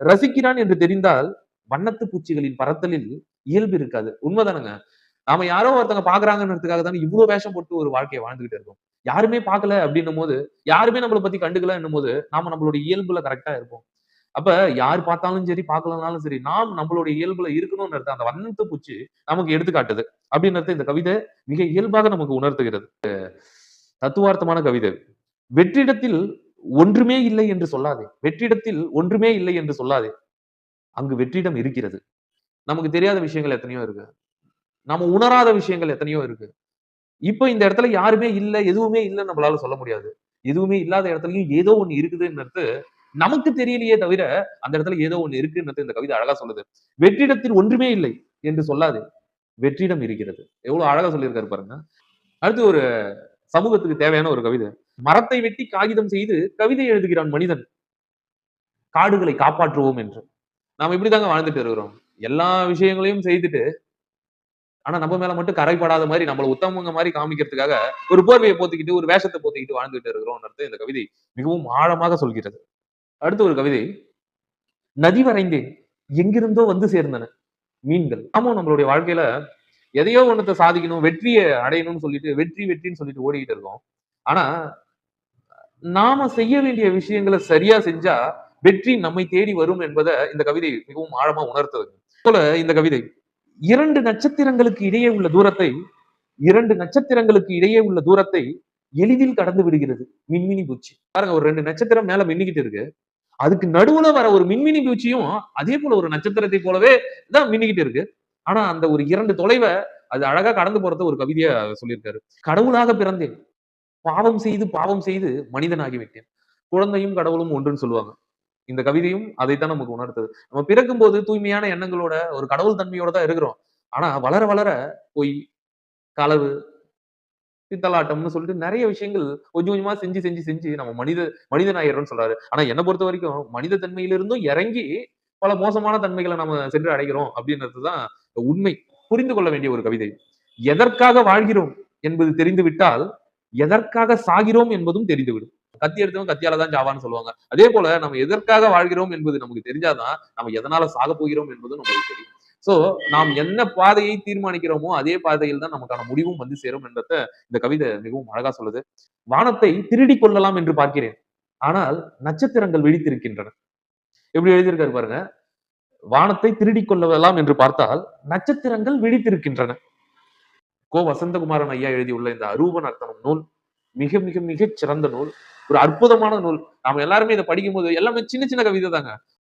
ரசிக்கிறான் என்று தெரிந்தால் வண்ணத்து பூச்சிகளின் பறத்தலில் இயல்பு இருக்காது. உண்மைதானுங்க? நாம யாரோ ஒருத்தங்க பாக்குறாங்கன்றதுக்காக தானே இவ்வளவு வேஷம் போட்டு ஒரு வாழ்க்கையை வாழ்ந்துகிட்டு இருக்கோம். யாருமே பார்க்கல அப்படின்னும் போது யாருமே நம்மளை பத்தி கண்டுக்கல என்னும் போது நாம நம்மளுடைய இயல்புல கரெக்டா இருப்போம். அப்ப யார் பார்த்தாலும் சரி பார்க்கலனாலும் சரி நாம் நம்மளுடைய இயல்புல இருக்கணும்ன்றது அந்த வண்ணத்து பூச்சி நமக்கு எடுத்துக்காட்டுது அப்படின்றது இந்த கவிதை மிக இயல்பாக நமக்கு உணர்த்துகிறது. தத்துவார்த்தமான கவிதை. வெற்றிடத்தில் ஒன்றுமே இல்லை என்று சொல்லாதே. வெற்றிடத்தில் ஒன்றுமே இல்லை என்று சொல்லாதே. அங்கு வெற்றிடம் இருக்கிறது. நமக்கு தெரியாத விஷயங்கள் எத்தனையோ இருக்கு. நாம உணராத விஷயங்கள் எத்தனையோ இருக்கு. இப்ப இந்த இடத்துல யாருமே இல்ல எதுவுமே இல்லைன்னு நம்மளால சொல்ல முடியாது. எதுவுமே இல்லாத இடத்துலயும் ஏதோ ஒண்ணு இருக்குதுன்றது நமக்கு தெரியலையே தவிர அந்த இடத்துல ஏதோ ஒண்ணு இருக்குன்னு இந்த கவிதை அழகா சொல்லுது. வெற்றிடத்தில் ஒன்றுமே இல்லை என்று சொல்லாதே. வெற்றிடம் இருக்கிறது. எவ்வளவு அழகா சொல்லியிருக்காரு பாருங்க. அடுத்து ஒரு சமூகத்துக்கு தேவையான ஒரு கவிதை. மரத்தை வெட்டி காகிதம் செய்து கவிதை எழுதுகிறான் மனிதன். காடுகளை காப்பாற்றுவோம் என்று. நாம இப்படிதாங்க வாழ்ந்துட்டு இருக்கிறோம். எல்லா விஷயங்களையும் செய்துட்டு ஆனா நம்ம மேல மட்டும் கரைப்படாத மாதிரி நம்மள உத்தமங்க மாதிரி காமிக்கிறதுக்காக ஒரு போர்வையை போத்திக்கிட்டு ஒரு வேஷத்தை போத்திக்கிட்டு வாழ்ந்துகிட்டு இருக்கிறோம்ன்றது இந்த கவிதை மிகவும் ஆழமாக சொல்கிறது. அடுத்து ஒரு கவிதை. நதி வரைந்தேன் எங்கிருந்தோ வந்து சேர்ந்தன மீன்கள். ஆமா நம்மளுடைய வாழ்க்கையில எதையோ ஒன்றத்தை சாதிக்கணும் வெற்றியை அடையணும்னு சொல்லிட்டு வெற்றி வெற்றின்னு சொல்லிட்டு ஓடிக்கிட்டு இருக்கோம். ஆனா நாம செய்ய வேண்டிய விஷயங்களை சரியா செஞ்சா வெற்றி நம்மை தேடி வரும் என்பதை இந்த கவிதை மிகவும் ஆழமா உணர்த்தது. போல இந்த கவிதை இரண்டு நட்சத்திரங்களுக்கு இடையே உள்ள தூரத்தை இரண்டு நட்சத்திரங்களுக்கு இடையே உள்ள தூரத்தை எளிதில் கடந்து விடுகிறது மின்மினி பூச்சி. பாருங்க ஒரு ரெண்டு நட்சத்திரம் மேல மின்னிக்கிட்டு இருக்கு. அதுக்கு நடுவுல வர ஒரு மின்மினி பூச்சியும் அதே போல ஒரு நட்சத்திரத்தை போலவே தான் மின்னிக்கிட்டு இருக்கு. ஆனா அந்த ஒரு இரண்டு தொலைவை அது அழகா கடந்து போறத ஒரு கவிதையா சொல்லியிருக்காரு. கடவுளாக பிறந்தேன். பாவம் செய்து பாவம் செய்து மனிதனாகி விட்டேன். குழந்தையும் கடவுளும் ஒன்றுன்னு சொல்லுவாங்க. இந்த கவிதையும் அதைத்தான் நமக்கு உணர்த்தது. நம்ம பிறக்கும் போது தூய்மையான எண்ணங்களோட ஒரு கடவுள் தன்மையோட தான் இருக்கிறோம். ஆனா வளர வளர பொய் களவு பித்தலாட்டம்னு சொல்லிட்டு நிறைய விஷயங்கள் கொஞ்சம் கொஞ்சமா செஞ்சு செஞ்சு செஞ்சு நம்ம மனித மனிதனாயிரம்னு சொல்றாரு. ஆனா என்னை பொறுத்த வரைக்கும் மனித தன்மையிலிருந்தும் இறங்கி பல மோசமான தன்மைகளை நம்ம சென்று அடைகிறோம் அப்படின்றதுதான் உண்மை. புரிந்து கொள்ள வேண்டிய ஒரு கவிதை. எதற்காக வாழ்கிறோம் என்பது தெரிந்து விட்டால் எதற்காக சாகிறோம் என்பதும் தெரிந்துவிடும். கத்தி எடுத்தவன் கத்தியால தான் ஜாவான்னு சொல்லுவாங்க. அதே போல நம்ம எதற்காக வாழ்கிறோம் என்பது நமக்கு தெரிஞ்சாதான் நம்ம எதனால சாக போகிறோம் என்பதும் நமக்கு தெரியும். சோ நாம் என்ன பாதையை தீர்மானிக்கிறோமோ அதே பாதையில் தான் நமக்கான முடிவும் வந்து சேரும் என்றத இந்த கவிதை மிகவும் அழகா சொல்லுது. வானத்தை திருடி கொள்ளலாம் என்று பார்க்கிறேன். ஆனால் நட்சத்திரங்கள் விழித்திருக்கின்றன. எப்படி எழுதியிருக்காரு பாருங்க? வானத்தை திருடி கொள்ளலாம் என்று பார்த்தால் நட்சத்திரங்கள் விழித்திருக்கின்றன. கோ வசந்தகுமாரன் ஐயா எழுதியுள்ள இந்த அரூபன் அர்த்தனம் நூல் மிக மிக மிக சிறந்த நூல் ஒரு அற்புதமான நூல். நாம எல்லாருமே இதை படிக்கும் போது எல்லாமே சின்ன சின்ன கவிதை தாங்க